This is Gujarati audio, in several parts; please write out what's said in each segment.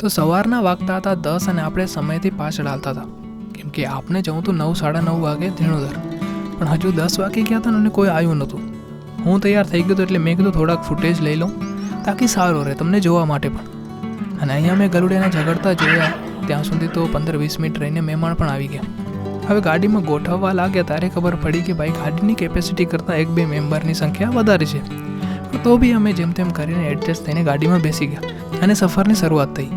તો સવારના વાગતા હતા દસ અને આપણે સમયથી પાછળ હાલતા હતા. કેમ કે આપને જવું હતું નવ, સાડા નવ વાગે ધીણોધર. પણ હજુ દસ વાગે ગયા હતા અને કોઈ આવ્યું નહોતું. હું તૈયાર થઈ ગયો હતો એટલે મેં કીધું થોડાક ફૂટેજ લઈ લઉં. તાકી સારું રહે તમને જોવા માટે પણ. અને અહીંયા મેં ગરુડિયાને ઝઘડતા જોયા. ત્યાં સુધી તો પંદર, વીસ મિનિટ રહીને મહેમાન પણ આવી ગયા. હવે ગાડીમાં ગોઠવવા લાગ્યા ત્યારે ખબર પડી કે ભાઈ ગાડીની કેપેસિટી કરતાં એક, બે મેમ્બરની સંખ્યા વધારે છે. તો બી અમે જેમ તેમ કરીને એડજસ્ટ થઈને ગાડીમાં બેસી ગયા. અને સફરની શરૂઆત થઈ.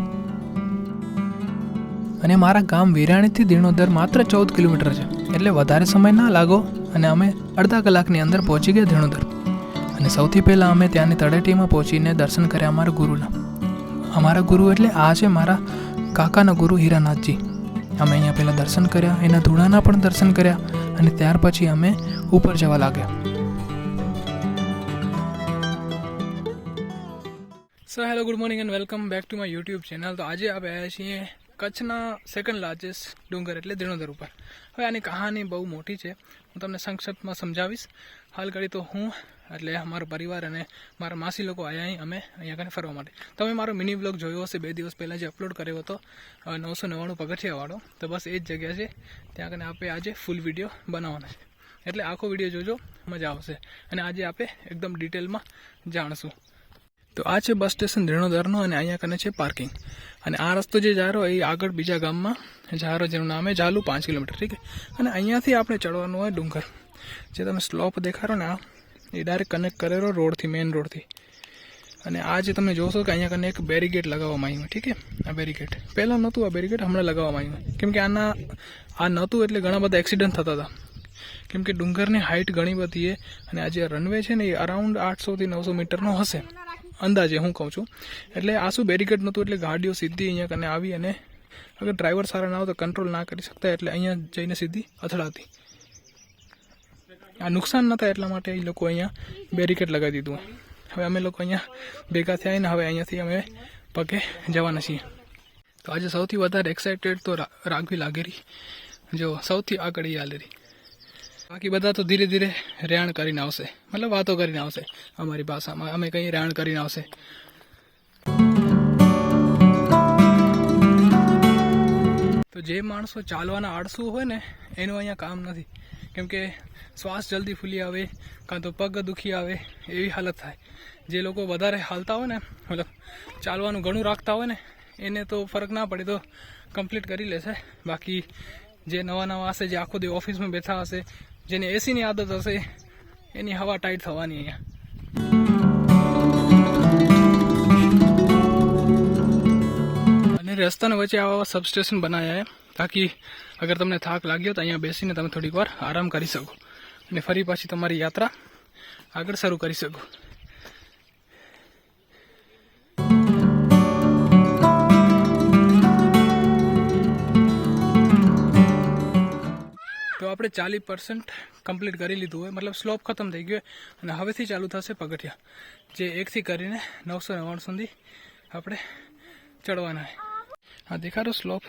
અને મારા ગામ વિરાણીથી દિણોદર માત્ર ચૌદ કિલોમીટર છે. એટલે વધારે સમય ના લાગો અને અમે અડધા કલાકની અંદર પહોંચી ગયા ધીણોદર. અને સૌથી પહેલાં અમે ત્યાંની તળેટીમાં પહોંચીને દર્શન કર્યા અમારા ગુરુના. અમારા ગુરુ એટલે આ છે મારા કાકાના ગુરુ હીરાનાથજી. અમે અહીંયા પહેલાં દર્શન કર્યા, એના ધૂળાના પણ દર્શન કર્યા અને ત્યાર પછી અમે ઉપર જવા લાગ્યા. So hello good morning and welcome back to my YouTube channel તો આજે આપણે આવ્યા છીએ કચ્છના સેકન્ડ લાર્જેસ્ટ ડુંગર એટલે દિણોદર ઉપર. હવે આની કહાની બહુ મોટી છે. હું તમને સંક્ષિપ્તમાં સમજાવીશ. હાલ ઘડી તો હું, એટલે અમારો પરિવાર અને મારા માસી લોકો આવ્યા અહીં. અમે અહીંયા કને ફરવા માટે. તમે મારો મિની બ્લોગ જોયો હશે. બે દિવસ પહેલાં જે અપલોડ કર્યો હતો નવસો નવ્વાણું પગથિયાવાળો. તો બસ એ જ જગ્યા છે. ત્યાં કને આપણે આજે ફૂલ વીડિયો બનાવવાનો છે. એટલે આખો વીડિયો જોજો. મજા આવશે. અને આજે આપણે એકદમ ડિટેલમાં જાણશું. તો આ છે બસ સ્ટેશન રેણોદરનો અને અહીંયા કને છે પાર્કિંગ. અને આ રસ્તો જે જારો એ આગળ બીજા ગામમાં જારો જેનું નામ છે પાંચ કિલોમીટર, ઠીક અને અહીંયાથી આપણે ચડવાનું હોય ડુંગર. જે તમે સ્લોપ દેખાડો ને આ, એ ડાયરેક્ટ કનેક્ટ કરેલો રોડથી મેઇન રોડથી. અને આ જે તમે જોશો કે અહીંયા કને એક બેરીગેટ લગાવવામાં આવ્યું, ઠીક આ બેરીગેટ પહેલાં નહોતું આ બેરીગેટ હમણાં લગાવવામાં આવ્યું. કેમ કે આના, આ નહોતું એટલે ઘણા બધા એક્સિડન્ટ થતા હતા. કેમ કે ડુંગરની હાઇટ ઘણી બધી છે અને આ જે રનવે છે ને એ અરાઉન્ડ આઠસોથી નવસો મીટરનો હશે. અંદાજે હું કહું છું. એટલે આ શું બેરીકેડ નહોતું, એટલે ગાડીઓ સીધી અહીંયા કને આવી અને અગર ડ્રાઈવર સારા ના હોય તો કંટ્રોલ ના કરી શકતા, એટલે અહીંયા જઈને સીધી અથડાતી. આ નુકસાન ન થાય એટલા માટે એ લોકો અહીંયા બેરીકેડ લગાવી દીધું. હવે અમે લોકો અહીંયા ભેગા થયા ને હવે અહીંયાથી અમે પગે જવાના છીએ. તો આજે સૌથી વધારે એક્સાઇટેડ તો રાઘવી લાગેરી. જો સૌથી આગળ એ હાલેરી બાકી બધા તો ધીરે ધીરે રેણ કરીને આવશે. મતલબ વાતો કરીને આવશે અમારી ભાષામાં. અમે કંઈ રેણ કરીને આવશે. તો જે માણસો ચાલવાના આળસુ હોય ને, એનું અહીંયા કામ નથી. કેમ કે શ્વાસ જલ્દી ફૂલી આવે, કાં તો પગ દુખી આવે, એવી હાલત થાય. જે લોકો વધારે હાલતા હોય ને, મતલબ ચાલવાનું ઘણું રાખતા હોય ને, એને તો ફરક ના પડે તો કમ્પ્લીટ કરી લેશે. બાકી જે નવા નવા હશે, જે આખો દી ઓફિસમાં બેઠા હશે જેને એસીની આદત હશે, એની હવા ટાઈટ થવાની અહીંયા. અને રસ્તાના વચ્ચે આવા સબસ્ટેશન બનાવ્યા તાકી અગર તમને થાક લાગ્યો તો અહીંયા બેસીને તમે થોડીક વાર આરામ કરી શકો. અને ફરી પાછી તમારી યાત્રા આગળ શરૂ કરી શકો. આપણે ચાલીસ પર્સન્ટ કમ્પ્લીટ કરી લીધું હોય. મતલબ સ્લોપ ખતમ થઈ ગયો અને હવેથી ચાલુ થશે પગથિયા, જે એકથી કરીને નવસો નવ્વાણું સુધી આપણે ચડવાના હા, દેખાડો સ્લોપ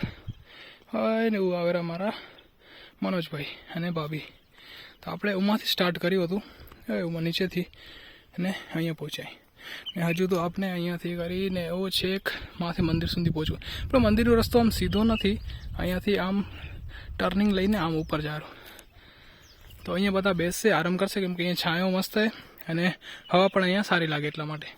હોય ને એવું આવેરા મારા મનોજભાઈ અને ભાભી. તો આપણે ઉમાંથી સ્ટાર્ટ કર્યું હતું. ઉમાં નીચેથી અને અહીંયા પહોંચાય. ને હજુ તો આપણે અહીંયાથી કરીને એવો છેક માથે મંદિર સુધી પહોંચવું. પણ મંદિરનો રસ્તો આમ સીધો નથી. અહીંયાથી આમ ટર્નિંગ લઈને આમ ઉપર જારો તો અહીંયા બધા બેસશે આરામ કરશે કેમ કે અહીંયા છાંયો મસ્ત છે અને હવા પણ અહીંયા સારી લાગે એટલા માટે.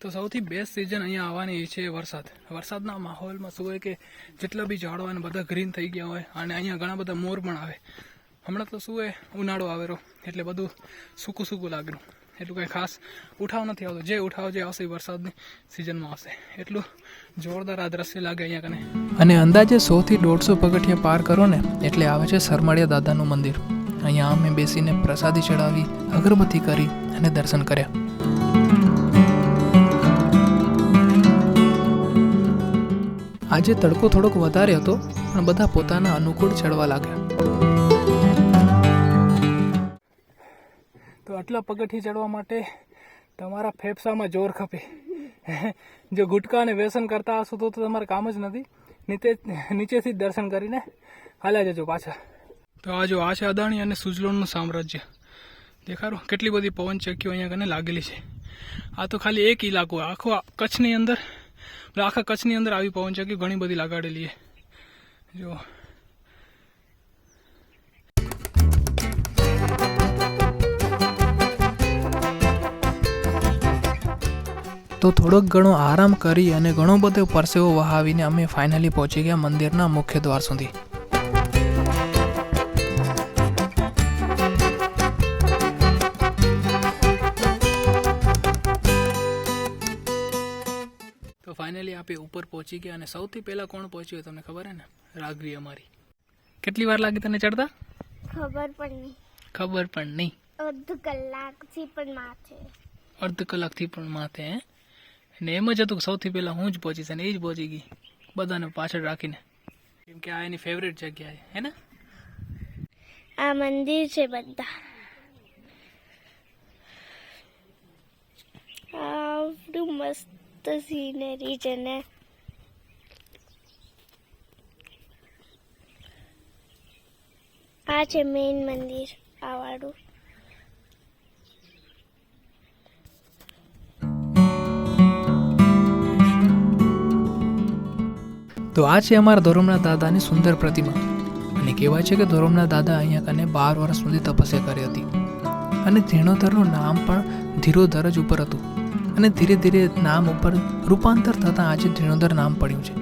તો સૌથી બેસ્ટ સિઝન અહીંયા આવવાની છે વરસાદ. વરસાદના માહોલમાં શું હોય કે જેટલા બી ઝાડો અને બધા ગ્રીન થઈ ગયા હોય અને અહીંયા ઘણા બધા મોર પણ આવે. હમણાં તો શું એ ઉનાળો આવેલો એટલે બધું સૂકું સૂકું લાગેલું એટલું કંઈ ખાસ ઉઠાવ નથી આવતો. જે ઉઠાવ જે આવશે વરસાદની સિઝનમાં આવશે. એટલું જોરદાર આ દ્રશ્ય લાગે અહીંયા કને. અને અંદાજે સોથી દોઢસો પગથિયા પાર કરો ને, એટલે આવે છે સરમાળિયા દાદાનું મંદિર. અહીંયા અમે બેસીને પ્રસાદી ચડાવી, અગરબત્તી કરી અને દર્શન કર્યા. આજે તડકો થોડોક વધારે હતો, પણ બધા પોતાના અનુકૂળ ચડવા લાગ્યા. આટલા પગથી ચડવા માટે તમારા ફેફસામાં જોર ખપે. જો ગુટકા અને વ્યસન કરતા હશો તો તમારે કામ જ નથી. નીચે નીચેથી જ દર્શન કરીને હાલ્યા જજો પાછા. તો આ જો આ છે અદાણી અને સુઝલોનનું સામ્રાજ્ય. દેખાડો, કેટલી બધી પવન ચક્કીઓ અહીંયા કને લાગેલી છે. આ તો ખાલી એક ઇલાકો, આખો કચ્છની અંદર, આખા કચ્છની અંદર આવી પવન ચક્કીઓ ઘણી બધી લગાડેલી છે. જો તો થોડોક ઘણો આરામ કરી અને ઘણો બધો પરસેવો વહાવીને અમે ફાઇનલી પહોંચી ગયા મંદિરના મુખ્ય દ્વાર સુધી. તો ફાઇનલી આપે ઉપર પહોંચી ગયા અને સૌથી પહેલા કોણ પહોંચ્યું તમને ખબર હે ને? રાઘવી અમારી. કેટલી વાર લાગી તને ચડતા? ખબર પણ નહીં. ખબર પણ નહીં. અડધ કલાકથી પણ માથે. અડધ કલાકથી પણ માથે હે? ને એમ જ હતું કે સૌથી પહેલાં હું જ પહોંચીશ અને એ જ પહોંચી ગઈ, બધાને પાછળ રાખીને. કેમ કે આ એની ફેવરેટ જગ્યા છે, હે ને? આ મંદિર છે બધા. આવડું મસ્ત સીનરી છે ને. આ છે મેઇન મંદિર, આ વાળું. તો આ છે અમારા ધોરમના દાદાની સુંદર પ્રતિમા. અને કહેવાય છે કે ધોરમના દાદા અહીંયા કને બાર વર્ષ સુધી તપસ્યા કરી હતી. અને ધીણોધરનું નામ પણ ધીરોધર જ ઉપર હતું. અને ધીરે ધીરે નામ ઉપર રૂપાંતર થતાં આજે ધીણોધર નામ પડ્યું છે.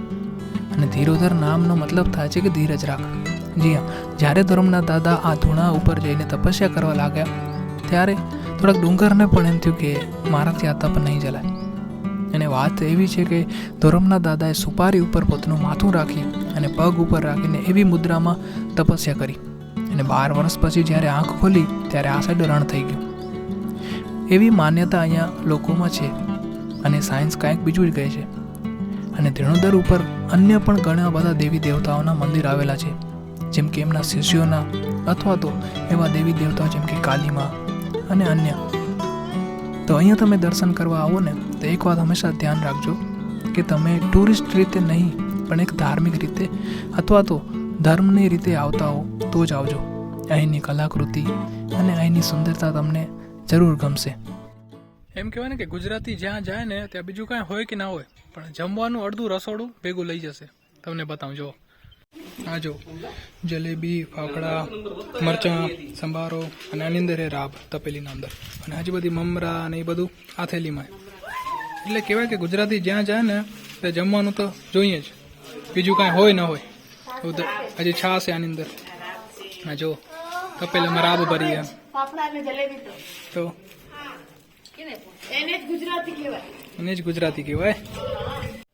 અને ધીરોધર નામનો મતલબ થાય છે કે ધીરજ રાખ. જી હા, જ્યારે ધર્મના દાદા આ ધૂણા ઉપર જઈને તપસ્યા કરવા લાગ્યા, ત્યારે થોડાક ડુંગરને પણ એમ થયું કે મારાથી આ તપ નહીં ચલાય અને વાત એવી છે કે ધોરમના દાદાએ સુપારી ઉપર પોતાનું માથું રાખી અને પગ ઉપર રાખીને એવી મુદ્રામાં તપસ્યા કરી. અને બાર વર્ષ પછી જ્યારે આંખ ખોલી, ત્યારે આ સાઈડ રણ થઈ ગયું. એવી માન્યતા અહીંયા લોકોમાં છે અને સાયન્સ કાંઈક બીજું જ કહે છે. અને ધીણોદર ઉપર અન્ય પણ ઘણા બધા દેવી દેવતાઓના મંદિર આવેલા છે, જેમ કે એમના શિષ્યોના અથવા તો એવા દેવી દેવતાઓ જેમ કે કાલીમાં અને અન્ય. તો અહીંયા તમે દર્શન કરવા આવો ને તો એક વાત હંમેશા ધ્યાન રાખજો કે તમે ટુરિસ્ટ રીતે નહીં, પણ એક ધાર્મિક રીતે અથવા તો ધર્મની રીતે આવતા હો, તો જ આવજો. અહીંની કલાકૃતિ અને અહીંની સુંદરતા તમને જરૂર ગમશે. એમ કહેવાય ને કે ગુજરાતી જ્યાં જાય ને, ત્યાં બીજું કાંઈ હોય કે ના હોય, પણ જમવાનું અડધું રસોડું ભેગું લઈ જશે. તમને બતાવું, જુઓ. આ જો જલેબી, ફાફડા, મરચાં, સંભારો અને આની અંદર એ રાબ તપેલીના અંદર. અને હજી બધી મમરા અને એ બધું આ થેલીમાં એટલે કહેવાય કે ગુજરાતી જ્યાં જાય ને ત્યાં જમવાનું તો જોઈએ જ. બીજું કાંઈ હોય ન હોય. તો તો હજી છાશ આની અંદર. આ જો અમારે રાબ ભરી એમ. તો એને જ ગુજરાતી કહેવાય.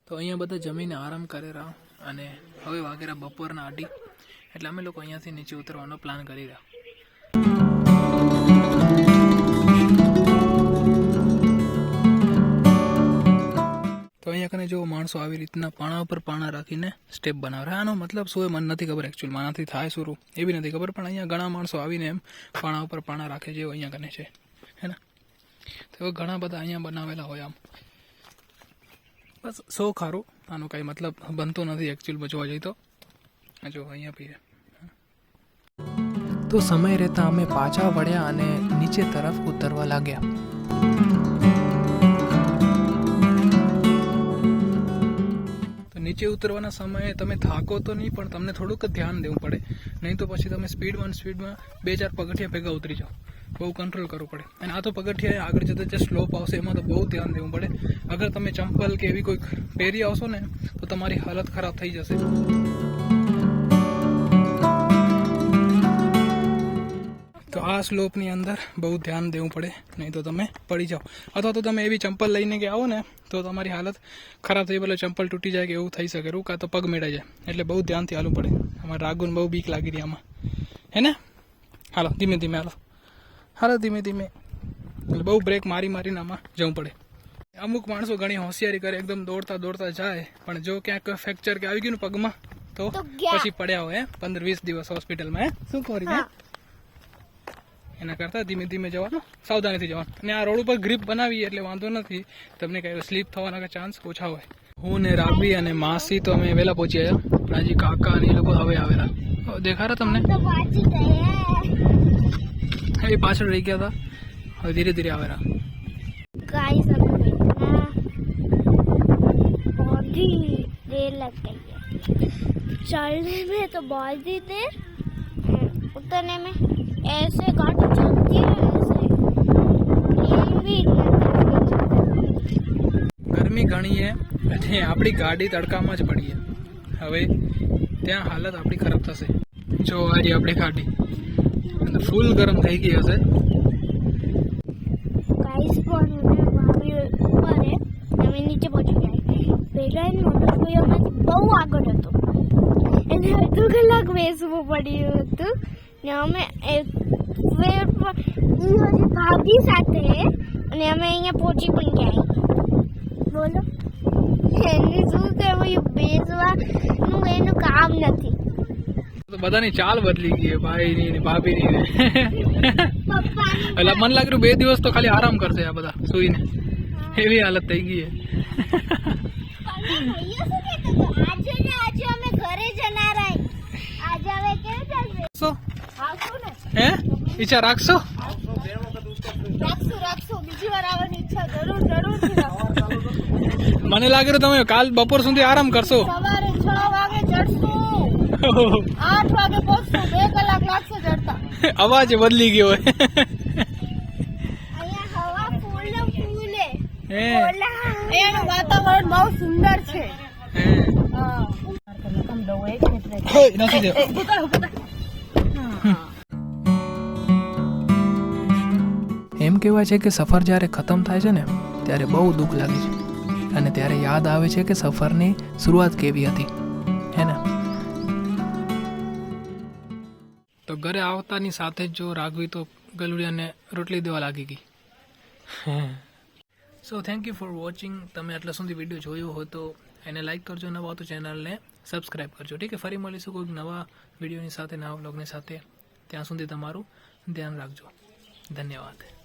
તો અહીંયા બધા જમીને આરામ કરેલા અને હવે વાગેરા બપોરના અઢી. એટલે અમે લોકો અહીંયાથી નીચે ઉતરવાનો પ્લાન કરી રહ્યા. અહીંયા કને જો માણસો આવી રીતના પાણા ઉપર પાણા રાખીને સ્ટેપ બનાવે. આનો મતલબ શું એ મને નથી ખબર એકચ્યુઅલ આનાથી થાય શું એ બી નથી ખબર, પણ અહીંયા ઘણા માણસો આવીને એમ પાણા ઉપર પાણા રાખે જેવું અહીંયા કને છે. હે ને? તો ઘણા બધા અહીંયા બનાવેલા હોય આમ. બસ, સો ખારું. આનો કાંઈ મતલબ બનતો નથી એકચ્યુઅલમાં જોવા જઈએ તો. જો અહીંયા પીએ. તો સમય રહેતા અમે પાછા વળ્યા અને નીચે તરફ ઉતરવા લાગ્યા. નીચે ઉતરવાના સમયે તમે થાકો તો નહીં, પણ તમને થોડુંક ધ્યાન દેવું પડે. નહીં તો પછી તમે સ્પીડમાં સ્પીડમાં બે, ચાર પગથિયા ભેગા ઉતરી જાઓ. બહુ કંટ્રોલ કરવું પડે. અને આ તો પગથિયા આગળ જતા જે સ્લોપ આવશે, એમાં તો બહુ ધ્યાન દેવું પડે. અગર તમે ચંપલ કે એવી કોઈ પહેરી આવશો ને, તો તમારી હાલત ખરાબ થઈ જશે. તો આ સ્લોપની અંદર બહુ ધ્યાન દેવું પડે નહીં તો તમે પડી જાઓ. અથવા તો તમે એવી ચંપલ લઈને કે આવો ને તો તમારી હાલત ખરાબ થઈ પેલો ચંપલ તૂટી જાય કે એવું થઈ શકે એવું કાં તો પગ મેળાઈ જાય. એટલે બહુ ધ્યાનથી હાલવું પડે. અમારે રાગુન બહુ બીક લાગી રહી આમાં. હે ને? હાલો ધીમે ધીમે હાલો. હાલો ધીમે ધીમે. એટલે બહુ બ્રેક મારી મારીને આમાં જવું પડે. અમુક માણસો ઘણી હોશિયારી કરે એકદમ દોડતા દોડતા જાય પણ જો ક્યાંક ફ્રેક્ચર કે આવી ગયું ને પગમાં તો તો ગયા. પછી પડ્યા હોય હે? પંદર વીસ દિવસ હોસ્પિટલમાં હે? શું કરી હા. એના કરતાં ધીમે ધીમે જવાનું સાવધાનીથી જવાનું અને આ રોડ ઉપર ગ્રીપ બનાવી એટલે વાંધો નથી તમને કઈ સ્લીપ થવાના ચાન્સ ઓછા હોય હું ને રાબી અને માસી તો અમે વહેલા પહોંચી આવ્યા રાજી કાકા અને એ લોકો હવે આવેલા હવે દેખારા તમને તો પહોંચી ગયા એ પાછળ રહી ગયા હતા હવે ધીરે ધીરે આવેલા गाइस अभी इतना बहुत ही देर लग गई है चढ़ने में तो बहुत ही देर उतरने में ऐसे गाड़ी चलती है ऐसे प्लेन भी इतना तेज चलता है। ગરમી ઘણી છે અને આપણી ગાડી તડકામાં જ પડી છે હવે ત્યાં હાલત આપણી ખરાબ થશે જો આજે આપણી ગાડી અને ફૂલ ગરમ થઈ ગઈ હશે गाइस પણ અમે ભાભી ઉપર હે અમે નીચે પહોંચી ગયા પહેલા એની મોટર કોઈઓમાંથી બહુ આગળ હતો એને અડધો કલાક બેસવું પડ્યું હતું ને અમે ભાભી સાથે અને અમે અહીંયા પહોંચી પણ ગયા. બોલો. એની શું કહેવું બેસવાનું એનું કામ નથી. તો બધાની ચાલ બદલી ગઈ ભાઈ ની ભાભી ભાભીની એટલે મને લાગ્યું બે દિવસ તો ખાલી આરામ કરશે આ બધા સુઈને. એવી હાલત થઈ ગઈ આજે આજે અમે ઘરે જનાર આજે હવે કેવું ચાલશે? ને હે? ઈચ્છા રાખશો? રાખશું રાખશું. બીજી વાર આવવાની ઈચ્છા જરૂર જરૂર મને લાગે તમે કાલ બપોર સુધી આરામ કરશો. સવારે છ વાગે ચડશું આઠ વાગે પહોંચશું બે કલાક લાગશે ચડતા અવાજ બદલી ગયો હોય અહીંયા હવા ફૂલ ને ફૂલે. હે. એનું વાતાવરણ બહુ સુંદર છે. હે. હે, નથી કહેવાય છે કે સફર જ્યારે ખતમ થાય છે ને ત્યારે બહુ દુઃખ લાગે છે. અને ત્યારે યાદ આવે છે કે સફરની શરૂઆત કેવી હતી. હે ને? તો ઘરે આવતાની સાથે જ જો રાઘવી તો ગલુડિયાને રોટલી દેવા લાગી ગઈ. So thank you for watching તમે આટલા સુધી વીડિયો જોયો હોય તો એને લાઈક કરજો નવા તો ચેનલને સબસ્ક્રાઈબ કરજો. ઠીક છે? ફરી મળીશું કોઈક નવા વિડીયોની સાથે નવા વ્લોગની સાથે. ત્યાં સુધી તમારું ધ્યાન રાખજો. ધન્યવાદ.